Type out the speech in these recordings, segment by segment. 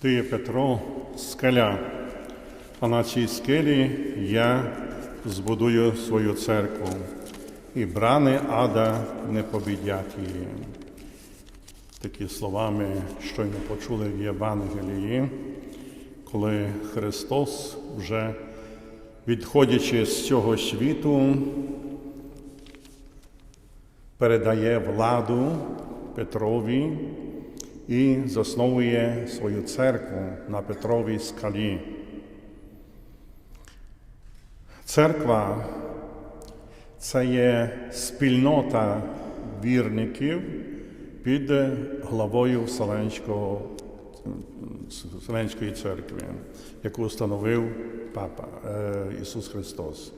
Ти є Петро, скеля, а на цій скелі я збудую свою церкву, і брани ада не побідять її. Такі словами щойно почули в Євангелії, коли Христос, вже відходячи з цього світу, передає владу Петрові і засновує свою церкву на Петровій скалі. Церква це є спільнота вірників під главою Вселенської церкви, яку встановив Папа е, Ісус Христос.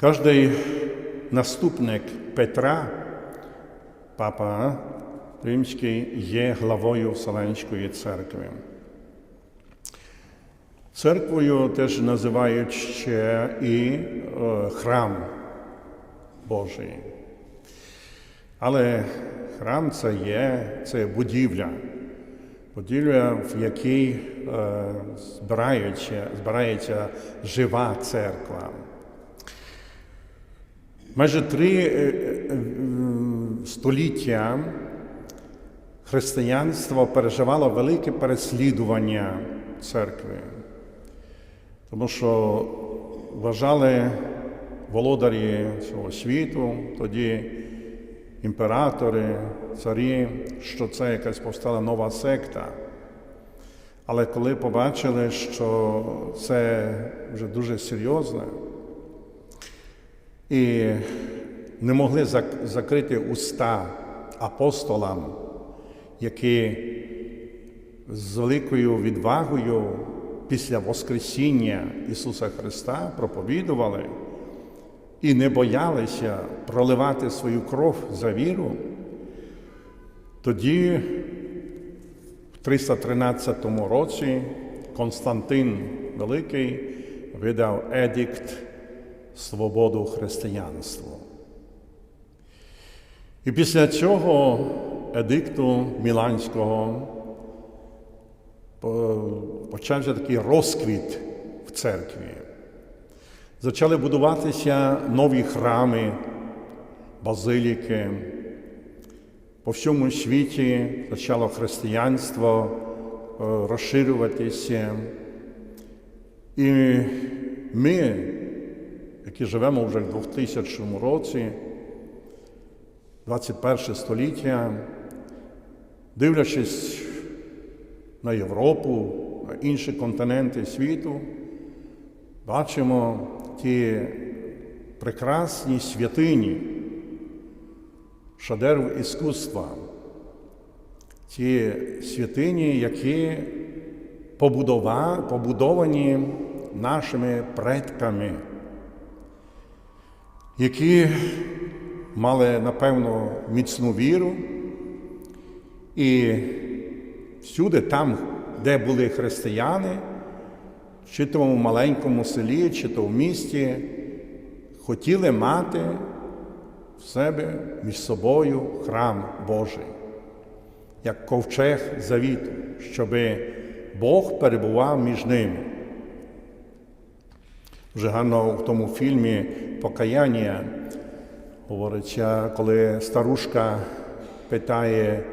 Кожний наступник Петра, Папа Римський, є главою Вселенської церкви. Церквою теж називають ще і е, храм Божий. Але храм це є це будівля, будівля, в якій е, збирається, збирається жива церква. Майже три е, століття християнство переживало велике переслідування церкви, тому що вважали володарі цього світу, тоді імператори, царі, що це якась повстала нова секта. Але коли побачили, що це вже дуже серйозне, і не могли закрити уста апостолам, які з великою відвагою після Воскресіння Ісуса Христа проповідували і не боялися проливати свою кров за віру, тоді в 313 році Константин Великий видав едикт свободу християнству. І після цього едикту Міланського почався такий розквіт в церкві. Почали будуватися нові храми, базиліки. По всьому світі почало християнство розширюватися. І ми, які живемо вже в 2000 році, 21 століття, дивлячись на Європу, на інші континенти світу, бачимо ті прекрасні святині, шедевр іскусства, ті святині, які побудовані нашими предками, які мали, напевно, міцну віру, і всюди, там, де були християни, чи то в маленькому селі, чи то в місті, хотіли мати в себе між собою храм Божий, як ковчег завіту, щоб Бог перебував між ними. Вже гарно в тому фільмі Покаяння говориться, коли старушка питає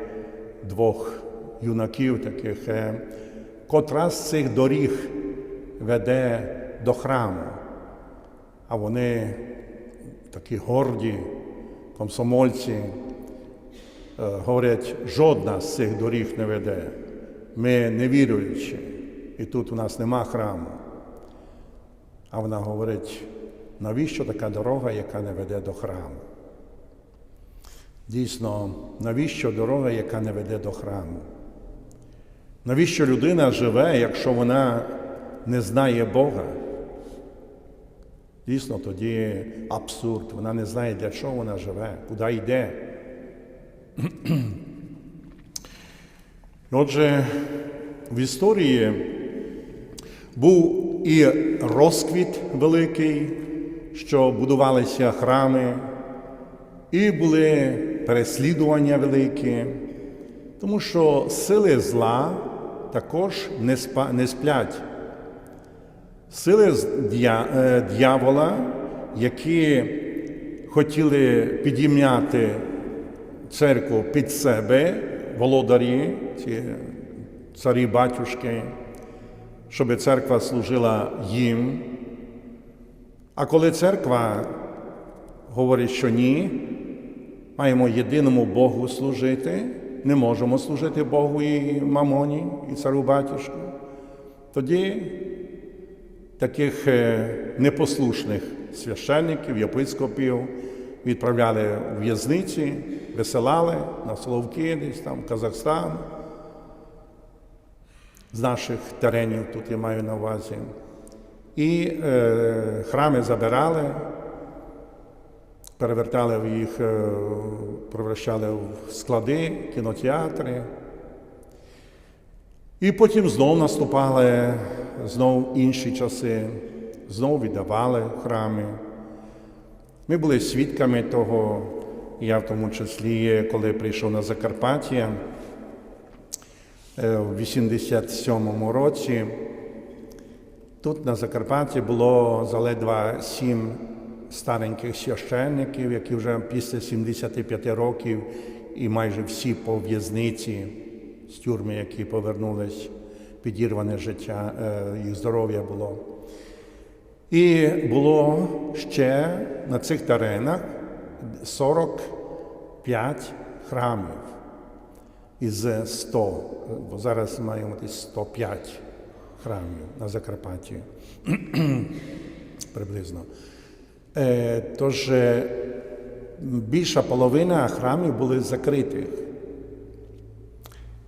двох юнаків таких, котра з цих доріг веде до храму. А вони такі горді, комсомольці, говорять, жодна з цих доріг не веде. Ми не віруючі, і тут у нас нема храму. А вона говорить, навіщо така дорога, яка не веде до храму? Дійсно, навіщо дорога, яка не веде до храму? Навіщо людина живе, якщо вона не знає Бога? Дійсно, тоді абсурд. Вона не знає, для чого вона живе, куди йде. Отже, в історії був і розквіт великий, що будувалися храми, і були переслідування великі, тому що сили зла також не, спа, не сплять. Сили е, д'явола, які хотіли підійняти церкву під себе, володарі, ці царі батюшки, щоб церква служила їм. А коли церква говорить, що ні, маємо єдиному Богу служити, не можемо служити Богу і мамоні, і царю батюшку, тоді таких е, непослушних священників, єпископів відправляли в в'язниці, висилали на Соловки, десь там в Казахстан. З наших теренів тут я маю на увазі. І е, храми забирали, перевертали їх, е, превращали в склади, кінотеатри. І потім знов наступали знов інші часи, знов віддавали храми. Ми були свідками того, я в тому числі, коли прийшов на Закарпаття е, в 87-му році. Тут на Закарпатті було заледва сім стареньких священників, які вже після 75 років і майже всі по в'язниці з тюрми, які повернулись, підірване життя, е, їх здоров'я було. І було ще на цих теренах 45 храмів із 100, бо зараз маємо 105 храмів на Закарпатті приблизно. Е, Тож е, більша половина храмів були закритих.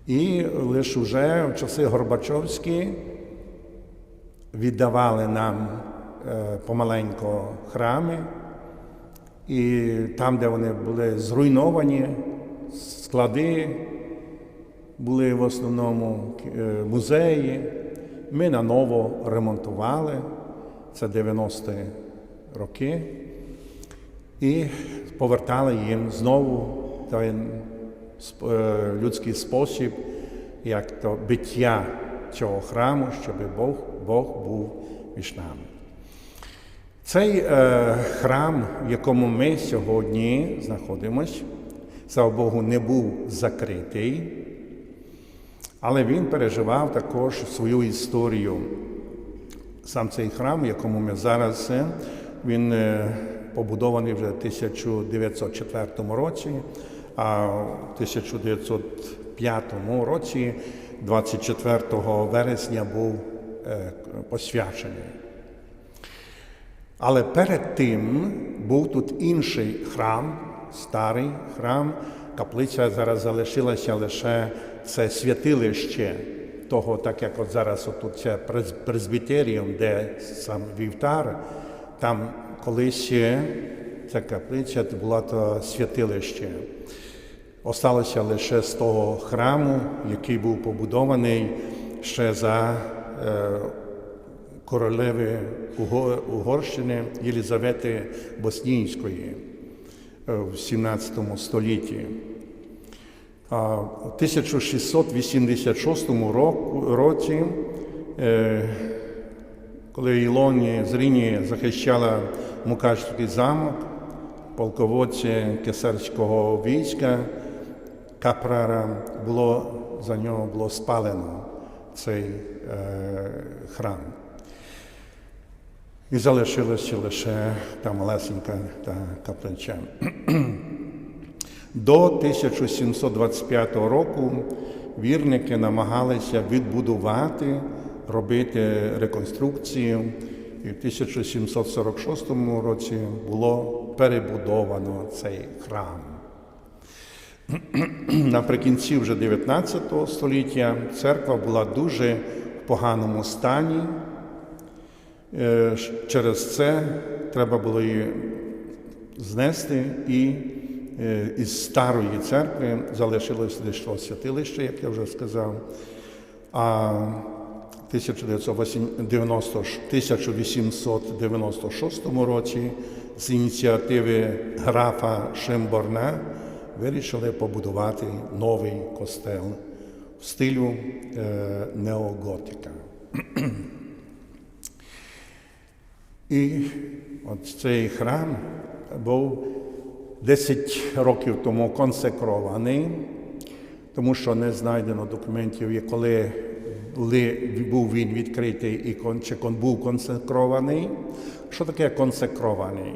І лише вже в часи Горбачовські віддавали нам е, помаленько храми, і там, де вони були зруйновані, склади були в основному музеї. Ми наново ремонтували, це 90-ті роки, і повертали їм знову той е, людський спосіб, як то биття цього храму, щоб Бог, Бог був між нами. Цей е, храм, в якому ми сьогодні знаходимося, слава Богу, не був закритий, але він переживав також свою історію. Сам цей храм, в якому ми зараз, е, він е, побудований вже в 1904 році, а в 1905 році, 24 вересня, був е, посвячений. Але перед тим був тут інший храм, старий храм, каплиця зараз залишилася лише це святилище того, так як от зараз отут це презбітеріум, де сам вівтар, там колись ця каплиця була то святилище. Осталося лише з того храму, який був побудований ще за е, королеви Угорщини Єлізавети Боснійської е, в 17 столітті. В 1686 року- році, е, коли Ілоні з Ріні захищала Мукачський замок, полководці кесарського війська Капрара було за нього було спалено цей е, храм. І залишилося лише та малесенька та каплича. До 1725 року вірники намагалися відбудувати, робити реконструкцію. І в 1746 році було перебудовано цей храм. Наприкінці вже 19 століття церква була дуже в поганому стані. Е, Через це треба було її знести і е, із старої церкви залишилось лише святилище, як я вже сказав. А в 1990 1896 році з ініціативи графа Шимборна вирішили побудувати новий костел в стилю е, неоготика. І от цей храм був 10 років тому консекрований, тому що не знайдено документів, коли були, був він відкритий і кон- чи кон- був консекрований. Що таке консекрований?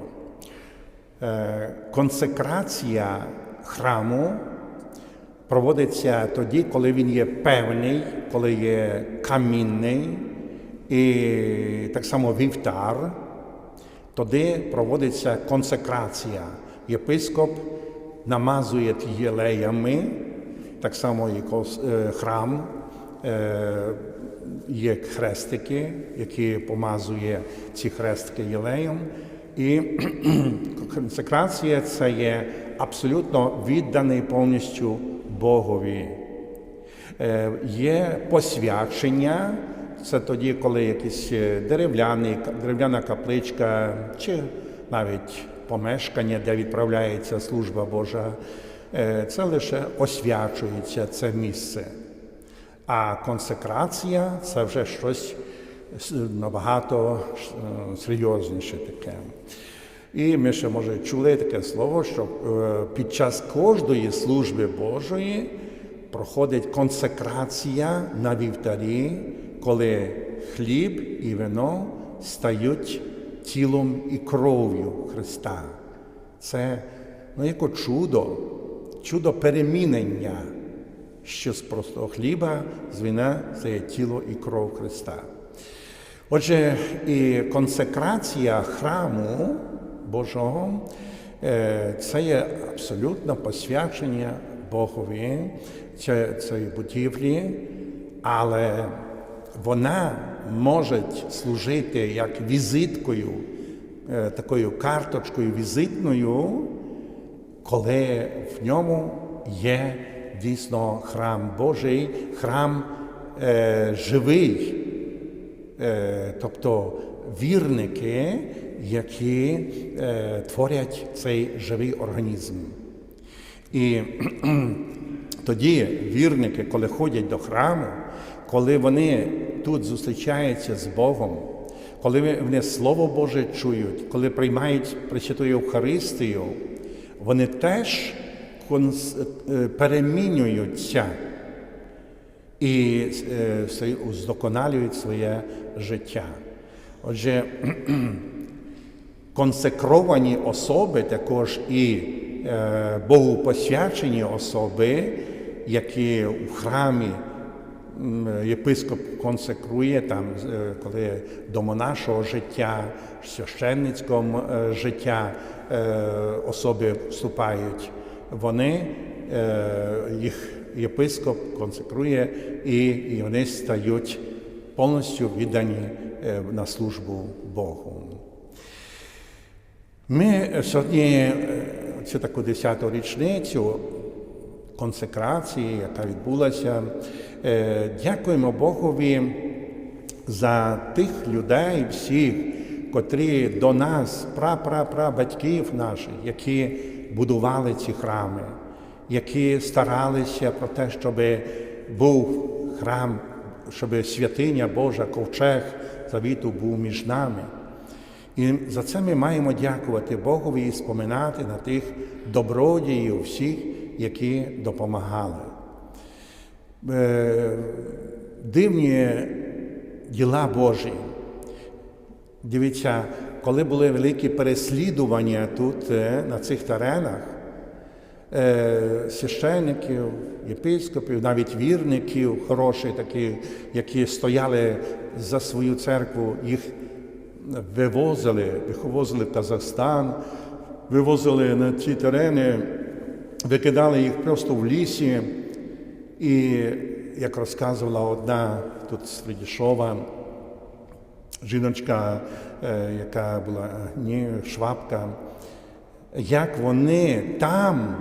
Е, Консекрація храму проводиться тоді, коли він є певний, коли є камінний, і так само вівтар, тоді проводиться консекрація. Єпископ намазує єлеями, так само і е, храм. Е, Є хрестики, які помазує ці хрестики єлеєм. І консекрація це є абсолютно відданий повністю Богові. Е, Є посвячення, це тоді, коли якийсь е, дерев'яний, дерев'яна капличка чи навіть помешкання, де відправляється служба Божа, це лише освячується це місце. А консекрація це вже щось набагато е, серйозніше таке. І ми ще, може, чули таке слово, що е, під час кожної служби Божої проходить консекрація на вівтарі, коли хліб і вино стають тілом і кров'ю Христа. Це ну, як чудо, чудо перемінення, що з простого хліба з вина це є тіло і кров Христа. Отже, і консекрація храму Божого е, це є абсолютно посвячення Богові цієї цієї будівлі, але вона може служити як візиткою, е, такою карточкою візитною, коли в ньому є дійсно храм Божий, храм е, живий, е, тобто вірники, які е, творять цей живий організм. І тоді вірники, коли ходять до храму, коли вони тут зустрічаються з Богом, коли вони Слово Боже чують, коли приймають Пресвяту Євхаристію, вони теж перемінюються і е, здоконалюють своє життя. Отже, консекровані особи, також і е, Богу посвячені особи, які в храмі єпископ консекрує, там, е, коли до монашого життя, священницького е, життя е, особи вступають, вони е, їх єпископ консекрує і, вони стають повністю віддані е, на службу Богу. Ми сьогодні е, цю таку десяту річницю консекрації, яка відбулася, дякуємо Богові за тих людей всіх, котрі до нас, пра-пра-пра-батьків наших, які будували ці храми, які старалися про те, щоб був храм, щоб святиня Божа, ковчег завіту був між нами. І за це ми маємо дякувати Богові і споминати на тих добродіїв всіх, які допомагали. Е, Дивні діла Божі. Дивіться, коли були великі переслідування тут, е, на цих теренах, е, священників, єпископів, навіть вірників, хороших такі, які стояли за свою церкву, їх вивозили, вивозили в Казахстан, вивозили на ці терени, викидали їх просто в лісі. І як розказувала одна тут з Фредішова, жіночка, е, яка була ні, швабка, як вони там,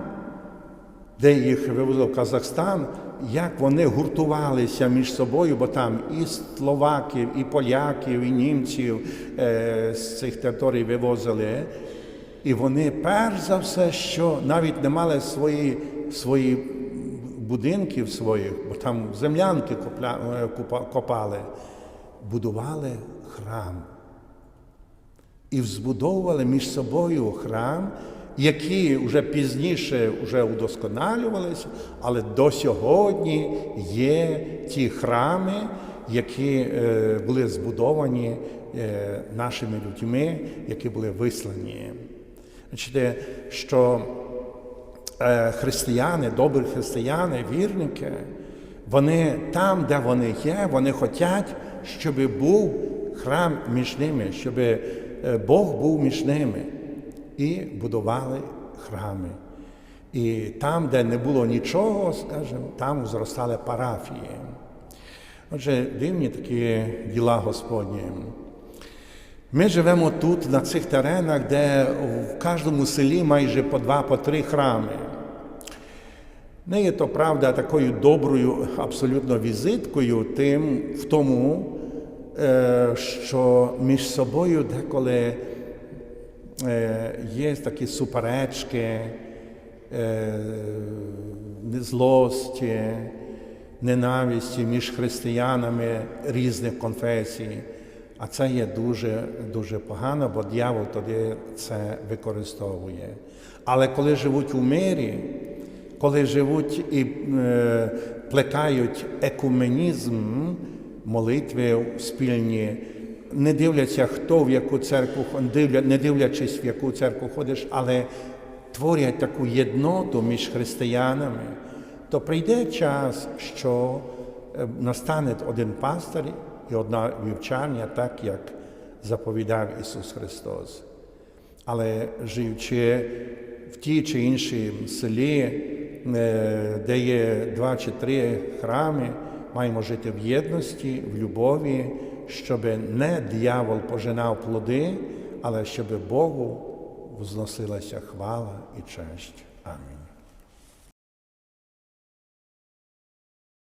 де їх вивезли в Казахстан, як вони гуртувалися між собою, бо там і словаків, і поляків, і німців е, з цих територій вивозили. І вони перш за все, що навіть не мали свої, свої будинків своїх, бо там землянки е, копали, будували храм і збудовували між собою храм, які вже пізніше вже удосконалювалися, але до сьогодні є ті храми, які е, були збудовані е, нашими людьми, які були вислані. Бачите, що е, християни, добрі християни, вірники, вони там, де вони є, вони хочуть, щоб був храм між ними, щоб е, Бог був між ними. І будували храми. І там, де не було нічого, скажімо, там зростали парафії. Отже, дивні такі діла Господні. Ми живемо тут, на цих теренах, де в кожному селі майже по два, по три храми. Не є то правда такою доброю абсолютно візиткою тим в тому, що між собою деколи е, є такі суперечки, е, злості, ненависті між християнами різних конфесій. А це є дуже дуже погано, бо дьявол тоді це використовує. Але коли живуть у мирі, коли живуть і е, плекають екуменізм, молитви спільні, не дивляться, хто в яку церкву не дивлячись, в яку церкву ходиш, але творять таку єдноту між християнами, то прийде час, що е, настане один пастир і одна вівчарня, так як заповідав Ісус Христос. Але живучи в тій чи іншій селі, е, де є два чи три храми, маємо жити в єдності, в любові, щоб не диявол пожинав плоди, але щоб Богу возносилася хвала і честь. Амінь.